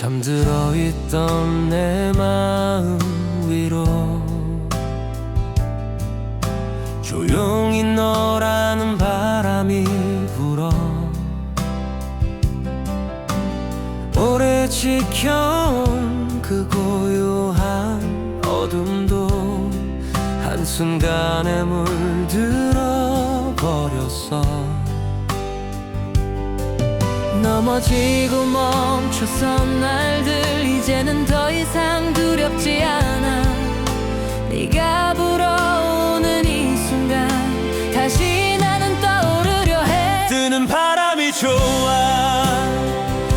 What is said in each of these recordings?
잠들어 있던 내 마음 위로 조용히 너라는 바람이 불어 오래 지켜온 그 고요한 어둠도 한순간에 물들 넘어지고 멈췄던 날들 이제는 더 이상 두렵지 않아. 네가 불어오는 이 순간 다시 나는 떠오르려 해. 뜨는 바람이 좋아.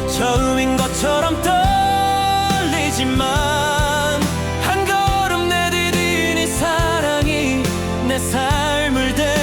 처음인 것처럼 떨리지만 한 걸음 내디딘 이 사랑이 내 삶을 데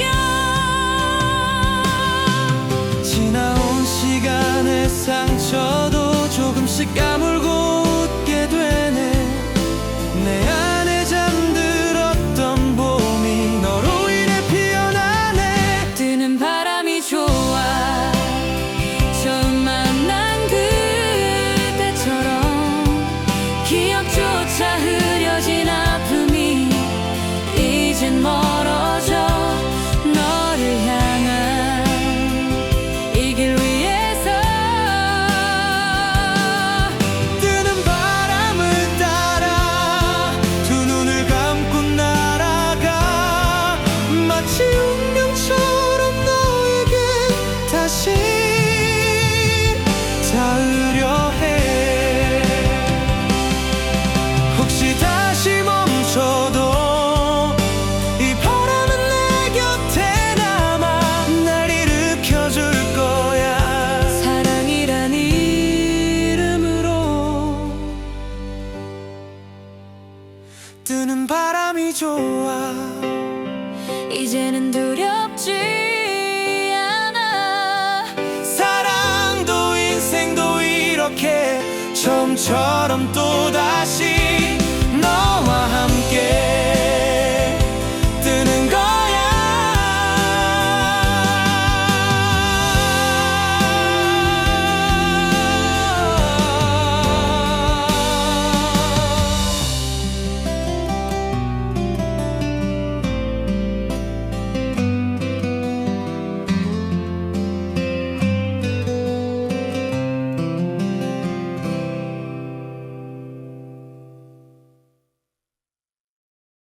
you 이제는 두렵지 않아. 사랑도 인생도 이렇게 처음처럼 또다시